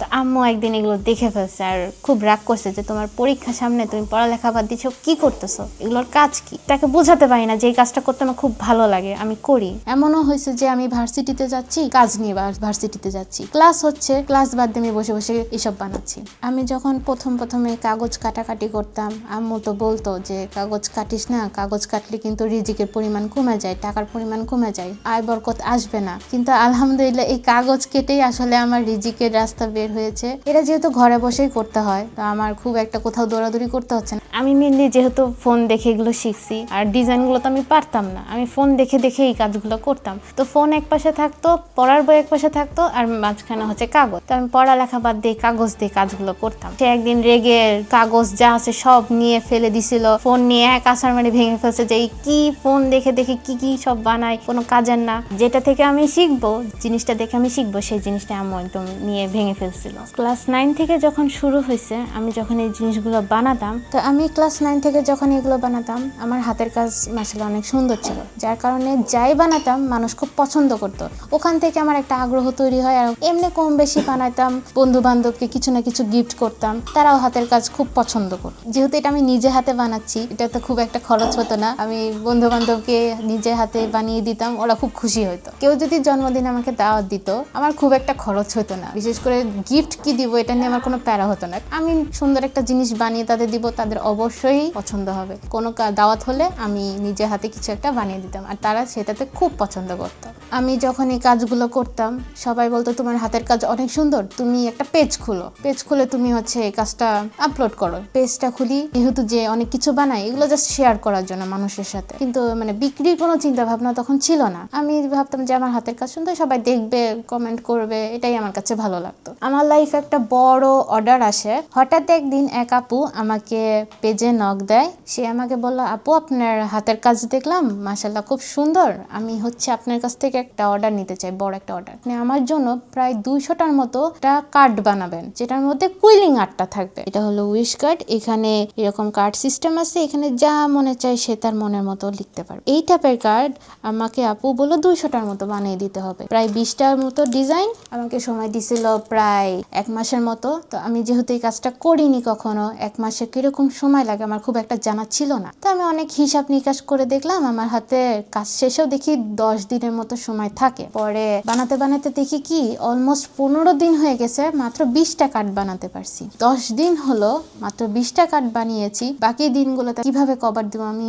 তো আম্মু একদিন এগুলো দেখে ফেলছে আর খুব রাগ করছে যে তোমার পরীক্ষা সামনে তুমি পড়ালেখা বাদ দিচ্ছ কি করতেছো? এগুলোর কাজ কি? তাকে বোঝাতে পারি না যে এই কাজটা করতে আমার খুব ভালো লাগে, আমি করি। এমনও হয়েছে যে আমি ভার্সিটিতে যাচ্ছি, কাজ নিয়ে ভার্সিটিতে যাচ্ছি। ক্লাস হচ্ছে, ক্লাস বাদ দিয়ে আমি বসে বসে এসব বানাচ্ছি। আমি যখন প্রথম প্রথমে কাগজ কাটাকাটি করতাম, আম্মু তো বলতো যে কাগজ কাটিস না, কাগজ কাটলে কিন্তু রিজিকের পরিমাণ কমে যায়, টাকার পরিমাণ কমে যায়, আয় বরকত আসবে না। কিন্তু আলহামদুলিল্লাহ এই কাগজ কেটেই আসলে আমার রিজিকের রাস্তা বের হয়েছে। এটা যেহেতু ঘরে বসেই করতে হয়, তো আমার খুব একটা কোথাও দৌড়াদৌড়ি করতে হচ্ছে না। আমি মেনলি যেহেতু ফোন দেখে এগুলো শিখছি, আর ডিজাইনগুলো তো আমি পারতাম না। আমি ফোন দেখে দেখে এই কাজগুলো করতাম। তো ফোন এক পাশে থাকতো, পড়ার বই এক পাশে থাকতো, আর মাঝখানে হচ্ছে কাগজ। তো আমি পড়ালেখা বাদ দিয়ে কাগজ দিয়ে কাজগুলো করতাম। সে একদিন রেগে কাগজ যা আছে সব নিয়ে ফেলে দিছিল। ফোন নিয়ে এক আসার মানে ভেঙে ফেলছে যে, এই কি ফোন দেখে দেখে কি কি সব বানায়? কোনো কাজের না। যেটা থেকে আমি শিখব, জিনিসটা দেখে আমি শিখব, সেই জিনিসটা আমি একদম নিয়ে ভেঙে ফেলছিল ক্লাস নাইন থেকে যখন শুরু হয়েছে, আমি যখন এই জিনিসগুলো বানাতাম, তো আমি ক্লাস নাইন থেকে যখন এগুলো বানাতাম, আমার হাতের কাজ আসলে অনেক সুন্দর ছিল। যার কারণে যাই বানাতাম, মানুষ খুব পছন্দ করতো। ওখান থেকে আমার একটা আগ্রহ তৈরি হয়, আর এমনি কম বেশি বানাতাম বন্ধু বান্ধবকে কিছু না কিছু গিফট করতাম, তারাও হাতের কাজ খুব পছন্দ করত। যেহেতু এটা আমি নিজে হাতে বানাচ্ছি, এটা তো খুব একটা খরচ হতো না। আমি বন্ধু বান্ধবকে নিজে হাতে বানিয়ে দিতাম, ওরা খুব খুশি হতো কেউ যদি জন্মদিন আমাকে দাওয়াত দিত, আমার খুব একটা খরচ হতো না। বিশেষ করে গিফট কি দিব, এটা নিয়ে আমার কোনো প্যারা হতো না। আমি সুন্দর একটা জিনিস বানিয়ে তাদের দিব, তাদের অবশ্যই পছন্দ হবে। কোনো দাওয়াত হলে আমি নিজে হাতে কিছু একটা বানিয়ে দিতাম, আর তারা সেটাতে খুব পছন্দ করতো। আমি যখন এই কাজগুলো করতাম, সবাই বলতো, তোমার হাতের কাজ অনেক সুন্দর, তুমি একটা পেজ খুলো। পেজ খুলে তুমি হচ্ছে এই কাজটা আপলোড করো। পেজটা খুলি, যেহেতু যে অনেক কিছু বানাই এগুলো জাস্ট শেয়ার করার জন্য মানুষের সাথে। কিন্তু মানে বিক্রির কোনো চিন্তা ভাবনা তখন ছিল না। আমি ভাবতাম যে, আমার হাতের কাজ সুন্দর, সবাই দেখবে কমেন্ট করবে। এটাই আমার কাছে ভালো লাগতো। আমার লাইফে একটা বড় অর্ডার আসে। হঠাৎ একদিন এক আপু আমাকে পেজে নক দেয়। সে আমাকে বলল, আপু, আপনার হাতের কাজ দেখলাম মাসাল্লাহ খুব সুন্দর। আমি হচ্ছে আপনার কাছ থেকে একটা অর্ডার নিতে চাই, বড় একটা অর্ডার আপনি আমার জন্য প্রায় দুইশোটার মতো একটা কার্ড বানাবেন, যেটার মধ্যে কুইলিং আর্টটা থাকবে। এটা হলো উইশ কার্ড এখানে এরকম কার্ড সিস্টেম আছে, এখানে যা মনে চায় সে তার মনের মতো লিখতে পারবে। এই টাইপের কার্ড আমাকে আপু বলল, দুইশোটার মতো বানিয়ে দিতে হবে। প্রায় বিশটার মতো ডিজাইন আমাকে সময় দিছিল, প্রায় এক মাসের মতো। তো আমি যেহেতু এই কাজটা করিনি কখনো, এক মাসে কীরকম সময় লাগে আমার খুব একটা জানা ছিল না। তো আমি অনেক হিসাব নিকাশ করে দেখলাম, আমার হাতে কাজ শেষেও দেখি দশ দিনের মতো সময় থাকে। পরে বানাতে বানাতে দেখি কি অলমোস্ট পনেরো দিন হয়ে গেছে, মাত্র বিশটা কার্ড বানাতে পারছি। দশ দিন হলো, মাত্র বিশটা কার্ড বানিয়েছি, বাকি দিনগুলোতে কীভাবে কভার দেবো আমি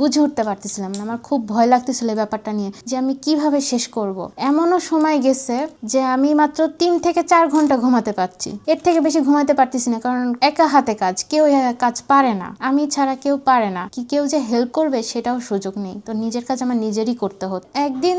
বুঝে উঠতে পারতেছিলাম না। আমার খুব ভয় লাগতেছিল এই ব্যাপারটা নিয়ে যে আমি কীভাবে শেষ করব। এমনও সময় গেছে যে আমি মাত্র তিন থেকে চার ঘণ্টা ঘুমাতে পারছি। এর থেকে বেশি ঘুমাতে পারতেছি না, কারণ একা হাতে কাজ, কেউ কাজ পারে না। আমি ছাড়া কেউ পারে না। কি কেউ যে হেল্প করবে সেটাও সুযোগ নেই। তো নিজের কাজ আমার নিজেরই করতে হতো। একদিন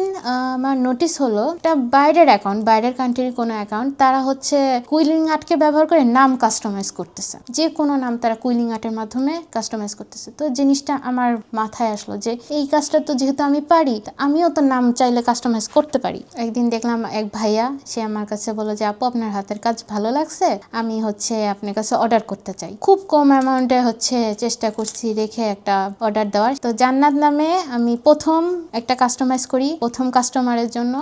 আমার নোটিস হলো এটা বাইরের অ্যাকাউন্ট বাইরের কান্ট্রির কোনো অ্যাকাউন্ট তারা হচ্ছে কুইলিং আর্টকে ব্যবহার করে নাম কাস্টমাইজ করতেছে। যে কোনো নাম তারা কুইলিং আর্টের মাধ্যমে কাস্টমাইজ করতেছে। তো জিনিসটা আমার মাথায় আসলো যে, এই কাজটা তো যেহেতু আমি পারি আমিও তো নাম চাইলে কাস্টমাইজ করতে পারি। একদিন দেখলাম এক ভাইয়া, সে আমার কাছে বলল যে, আপু, আপনার হাতের কাজ ভালো লাগছে, আমি হচ্ছে আপনার কাছে অর্ডার করতে চাই। খুব কম অ্যামাউন্টে হচ্ছে চেষ্টা করছি রেখে একটা অর্ডার দেওয়ার। তো জান্নাত নামে আমি প্রথম একটা কাস্টমাইজ করি, প্রথম কাস্টমারের জন্য।